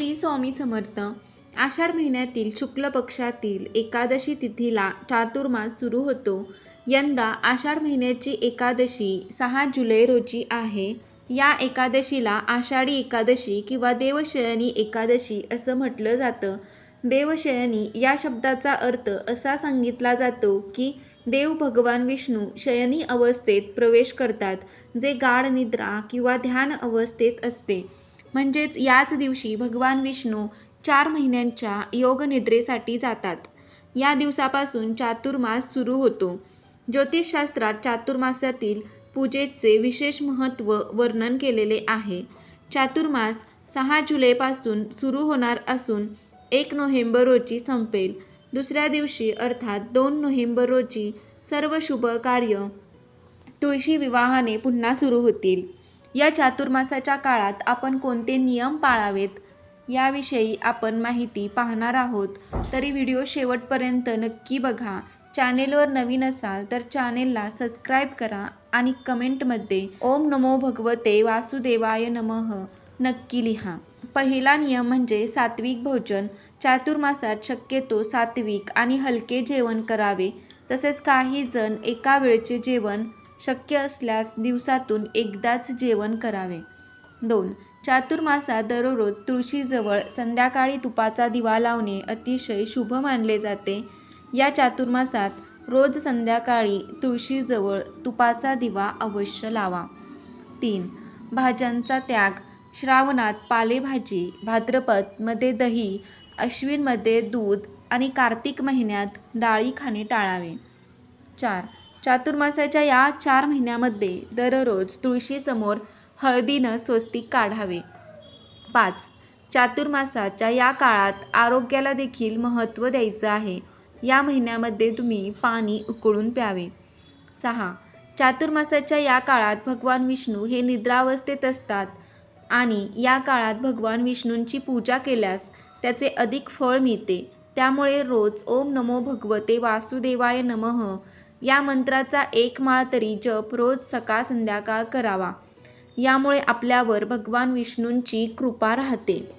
श्री स्वामी समर्थ. आषाढ महिन्यातील शुक्ल पक्षातील एकादशी तिथीला चातुर्मास सुरू होतो. यंदा आषाढ महिन्याची एकादशी सहा जुलै रोजी आहे. या एकादशीला आषाढी एकादशी किंवा देवशयनी एकादशी असं म्हटलं जातं. देवशयनी या शब्दाचा अर्थ असा सांगितला जातो की देव भगवान विष्णू शयनी अवस्थेत प्रवेश करतात जे गाढ निद्रा किंवा ध्यान अवस्थेत असते. म्हणजेच याच दिवशी भगवान विष्णू चार महिन्यांच्या योगनिद्रेसाठी जातात. या दिवसापासून चातुर्मास सुरू होतो. ज्योतिषशास्त्रात चातुर्मासातील पूजेचे विशेष महत्त्व वर्णन केलेले आहे. चातुर्मास सहा जुलैपासून सुरू होणार असून एक नोव्हेंबर रोजी संपेल. दुसऱ्या दिवशी अर्थात दोन नोव्हेंबर रोजी सर्व शुभ कार्य तुळशी विवाहाने पुन्हा सुरू होतील. या चातुर्मासाच्या काळात आपण कोणते नियम पाळावेत याविषयी आपण माहिती पाहणार आहोत. तरी व्हिडिओ शेवटपर्यंत नक्की बघा. चॅनेलवर नवीन असाल तर चॅनेलला सबस्क्राईब करा आणि कमेंटमध्ये ओम नमो भगवते वासुदेवाय नमः नक्की लिहा. पहिला नियम म्हणजे सात्विक भोजन. चातुर्मासात शक्यतो सात्विक आणि हलके जेवण करावे. तसेच काही जण एका वेळचे जेवण शक्य असल्यास दिवसातून एकदाच जेवण करावे. दोन चातुर्मासात दररोज तुळशीजवळ संध्याकाळी तुपाचा दिवा लावणे अतिशय शुभ मानले जाते. या चातुर्मासात रोज संध्याकाळी तुळशीजवळ तुपाचा दिवा अवश्य लावा. तीन भाज्यांचा त्याग. श्रावणात पालेभाजी भाद्रपदमध्ये दही अश्विनमध्ये दूध आणि कार्तिक महिन्यात डाळी खाणे टाळावे. चार चातुर्मासाच्या या चार महिन्यामध्ये दररोज तुळशीसमोर हळदीनं स्वस्तिक काढावे. पाच. चातुर्मासाच्या या काळात आरोग्याला देखील महत्त्व द्यायचं आहे. या महिन्यामध्ये तुम्ही पाणी उकळून प्यावे. सहा. चातुर्मासाच्या या काळात भगवान विष्णू हे निद्रावस्थेत असतात आणि या काळात भगवान विष्णूंची पूजा केल्यास त्याचे अधिक फळ मिळते. त्यामुळे रोज ओम नमो भगवते वासुदेवाय नमः. या मंत्राचा एक माळ तरी जप रोज सकाळ संध्याकाळ करावा. यामुळे आपल्यावर भगवान विष्णूंची कृपा राहते.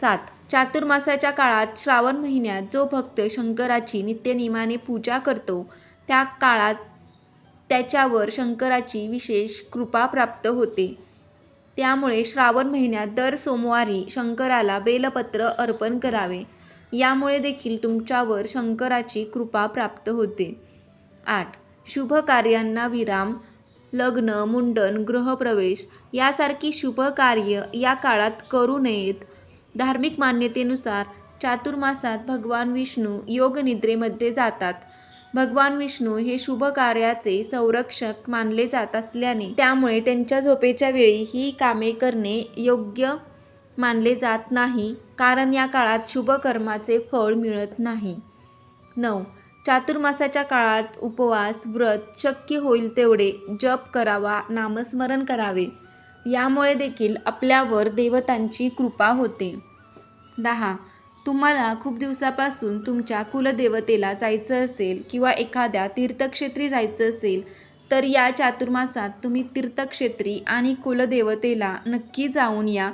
सात. चातुर्मासाच्या काळात श्रावण महिन्यात जो भक्त शंकराची नित्यनियमाने पूजा करतो त्या काळात त्याच्यावर शंकराची विशेष कृपा प्राप्त होते. त्यामुळे श्रावण महिन्यात दर सोमवारी शंकराला बेलपत्र अर्पण करावे. यामुळे देखील तुमच्यावर शंकराची कृपा प्राप्त होते. आठ. शुभ कार्यांना विराम लग्न मुंडन गृहप्रवेश यासारखी शुभ कार्य या काळात करू नयेत. धार्मिक मान्यतेनुसार चातुर्मासात भगवान विष्णू योगनिद्रेमध्ये जातात. भगवान विष्णू हे शुभ कार्याचे संरक्षक मानले जात असल्याने त्यामुळे त्यांच्या झोपेच्या वेळी ही कामे करणे योग्य मानले जात नाही कारण या काळात शुभ कर्माचे फळ मिळत नाही. नऊ. चातुर्मासाच्या काळात उपवास व्रत शक्य होईल तेवढे जप करावा नामस्मरण करावे. यामुळे देखील आपल्यावर देवतांची कृपा होते. दहा. तुम्हाला खूप दिवसापासून तुमच्या कुलदेवतेला जायचं असेल किंवा एखाद्या तीर्थक्षेत्री जायचं असेल तर या चातुर्मासात तुम्ही तीर्थक्षेत्री आणि कुलदेवतेला नक्की जाऊन या.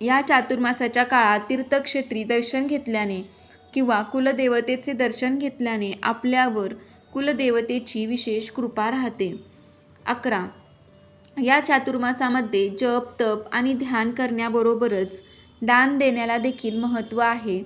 या चातुर्मासाच्या काळात तीर्थक्षेत्री दर्शन घेतल्याने किंवा कुलदेवतेचे दर्शन घेतल्याने आपल्यावर कुलदेवतेची विशेष कृपा राहते. अकरा. या चातुर्मासामध्ये जप तप आणि ध्यान करण्याबरोबरच दान देण्याला देखील महत्त्व आहे.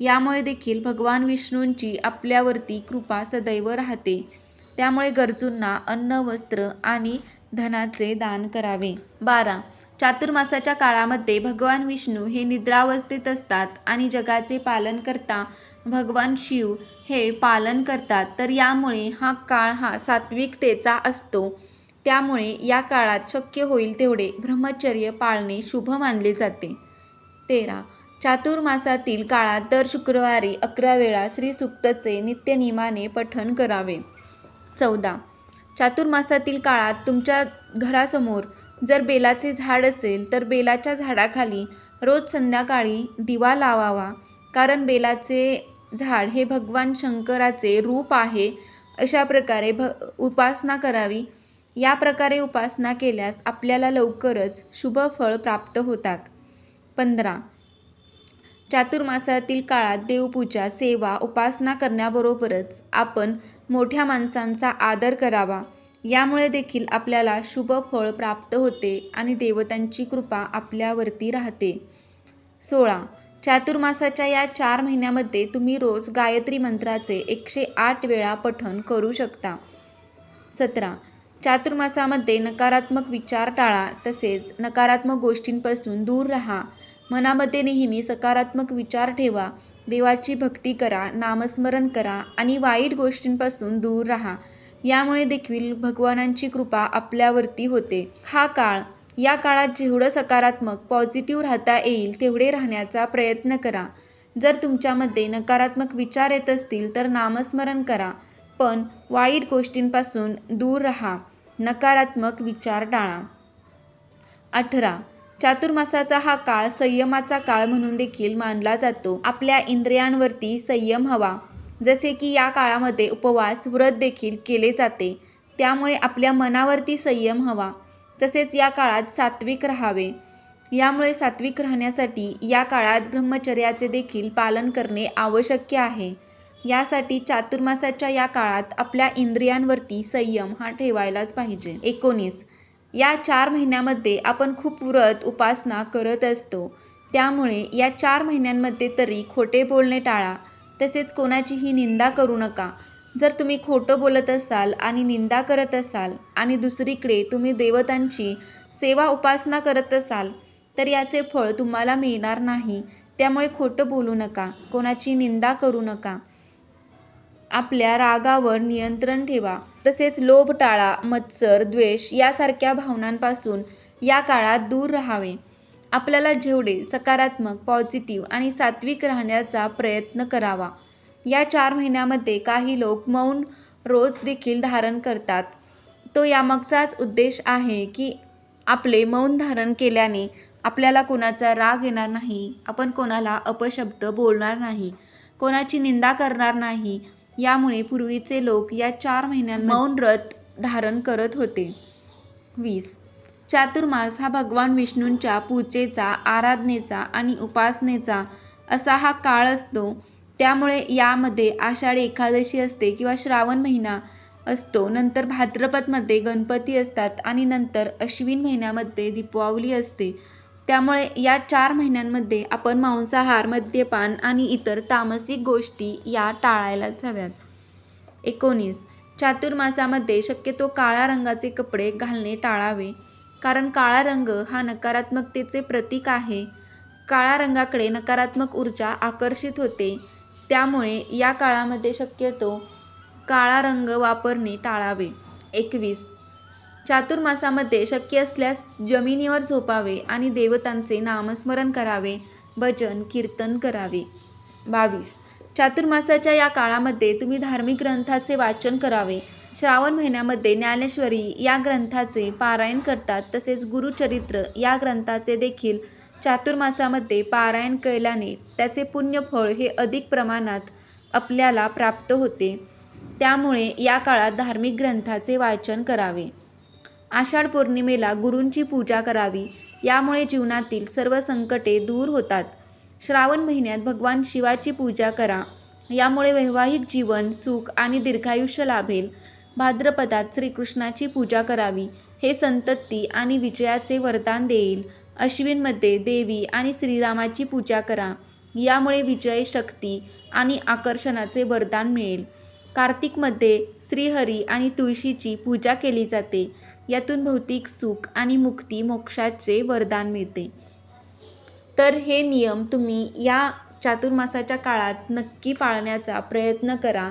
यामुळे देखील भगवान विष्णूंची आपल्यावरती कृपा सदैव राहते. त्यामुळे गरजूंना अन्न वस्त्र आणि धनाचे दान करावे. बारा. चातुर्मासाच्या काळामध्ये भगवान विष्णू हे निद्रावस्थेत असतात आणि जगाचे पालन करता भगवान शिव हे पालन करतात. तर यामुळे हा काळ हा सात्विकतेचा असतो. त्यामुळे या काळात शक्य होईल तेवढे ब्रह्मचर्य पाळणे शुभ मानले जाते. तेरा. चातुर्मासातील काळात दर शुक्रवारी अकरा वेळा श्रीसुक्तचे नित्यनियमाने पठण करावे. चौदा. चातुर्मासातील काळात तुमच्या घरासमोर जर बेलाचे झाड असेल तर बेलाच्या झाडाखाली रोज संध्याकाळी दिवा लावावा. कारण बेलाचे झाड हे भगवान शंकराचे रूप आहे अशा प्रकारे भ उपासना करावी. या प्रकारे उपासना केल्यास आपल्याला लवकरच शुभ फळ प्राप्त होतात. पंधरा. चातुर्मासातील काळात देवपूजा सेवा उपासना करण्याबरोबरच आपण मोठ्या माणसांचा आदर करावा. यामुळे देखील आपल्याला शुभ फळ प्राप्त होते आणि देवतांची कृपा आपल्यावरती राहते. सोळा. चातुर्मासाच्या या चार महिन्यामध्ये तुम्ही रोज गायत्री मंत्राचे एकशे आठ वेळा पठण करू शकता. सतरा. चातुर्मासामध्ये नकारात्मक विचार टाळा तसेच नकारात्मक गोष्टींपासून दूर राहा. मनामध्ये नेहमी सकारात्मक विचार ठेवा. देवाची भक्ती करा नामस्मरण करा आणि वाईट गोष्टींपासून दूर राहा. यामुळे देखील भगवानांची कृपा आपल्यावरती होते. हा काळ या काळात जेवढं सकारात्मक पॉझिटिव्ह राहता येईल तेवढे राहण्याचा प्रयत्न करा. जर तुमच्यामध्ये नकारात्मक विचार येत असतील तर नामस्मरण करा. पण वाईट गोष्टींपासून दूर राहा. नकारात्मक विचार टाळा. अठरा. चातुर्मासाचा हा काळ संयमाचा काळ म्हणून देखील मानला जातो. आपल्या इंद्रियांवरती संयम हवा. जसे की या काळामध्ये उपवास व्रत देखील केले जाते. त्यामुळे आपल्या मनावरती संयम हवा. तसेच या काळात सात्विक राहावे. यामुळे सात्विक राहण्यासाठी या काळात ब्रह्मचर्याचे देखील पालन करणे आवश्यक आहे. यासाठी चातुर्मासाच्या या काळात आपल्या इंद्रियांवरती संयम हा ठेवायलाच पाहिजे. एकोणीस. या चार महिन्यामध्ये आपण खूप व्रत उपासना करत असतो. त्यामुळे या चार महिन्यांमध्ये तरी खोटे बोलणे टाळा. तसेच कोणाचीही निंदा करू नका. जर तुम्ही खोटं बोलत असाल आणि निंदा करत असाल आणि दुसरीकडे तुम्ही देवतांची सेवा उपासना करत असाल तर याचे फळ तुम्हाला मिळणार नाही. त्यामुळे खोटं बोलू नका कोणाची निंदा करू नका. आपल्या रागावर नियंत्रण ठेवा. तसेच लोभ टाळा मत्सर द्वेष यासारख्या भावनांपासून या काळात दूर राहावे. आपल्याला जेवढे सकारात्मक पॉझिटिव्ह आणि सात्विक राहण्याचा प्रयत्न करावा. या चार महिन्यामध्ये काही लोक मौन रोज देखील धारण करतात. तो यामागचाच उद्देश आहे की आपले मौन धारण केल्याने आपल्याला कोणाचा राग येणार नाही आपण कोणाला अपशब्द बोलणार नाही कोणाची निंदा करणार नाही यामुळे पूर्वीचे लोक या चार महिन्यां मौन व्रत धारण करत होते. वीस चातुर्मास हा भगवान विष्णूंच्या पूजेचा आराधनेचा आणि उपासनेचा असा हा काळ असतो. त्यामुळे यामध्ये आषाढी एकादशी असते किंवा श्रावण महिना असतो. नंतर भाद्रपदमध्ये गणपती असतात आणि नंतर अश्विन महिन्यामध्ये दीपावली असते. त्यामुळे या चार महिन्यांमध्ये आपण मांसाहार मद्यपान आणि इतर तामसिक गोष्टी या टाळायलाच हव्यात. एकोणीस. चातुर्मासामध्ये शक्यतो काळ्या रंगाचे कपडे घालणे टाळावे. कारण काळा रंग हा नकारात्मकतेचे प्रतीक आहे. काळ्या रंगाकडे नकारात्मक ऊर्जा आकर्षित होते. त्यामुळे या काळामध्ये शक्यतो काळा रंग वापरणे टाळावे. एकवीस. चातुर्मासामध्ये शक्य असल्यास जमिनीवर झोपावे आणि देवतांचे नामस्मरण करावे. भजन कीर्तन करावे. बावीस. चातुर्मासाच्या या काळामध्ये तुम्ही धार्मिक ग्रंथाचे वाचन करावे. श्रावण महिन्यामध्ये ज्ञानेश्वरी या ग्रंथाचे पारायण करतात. तसेच गुरुचरित्र या ग्रंथाचे देखील चातुर्मासामध्ये पारायण केल्याने त्याचे पुण्यफळ हे अधिक प्रमाणात आपल्याला प्राप्त होते. त्यामुळे या काळात धार्मिक ग्रंथाचे वाचन करावे. आषाढ पौर्णिमेला गुरूंची पूजा करावी यामुळे जीवनातील सर्व संकटे दूर होतात. श्रावण महिन्यात भगवान शिवाची पूजा करा. यामुळे वैवाहिक जीवन सुख आणि दीर्घायुष्य लाभेल. भाद्रपदात श्रीकृष्णाची पूजा करावी. हे संतती आणि विजयाचे वरदान देईल. अश्विनमध्ये देवी आणि श्रीरामाची पूजा करा. यामुळे विजय शक्ती आणि आकर्षणाचे वरदान मिळेल. कार्तिकमध्ये श्रीहरी आणि तुळशीची पूजा केली जाते. यातून भौतिक सुख आणि मुक्ती मोक्षाचे वरदान मिळते. तर हे नियम तुम्ही या चातुर्मासाच्या काळात नक्की पाळण्याचा प्रयत्न करा.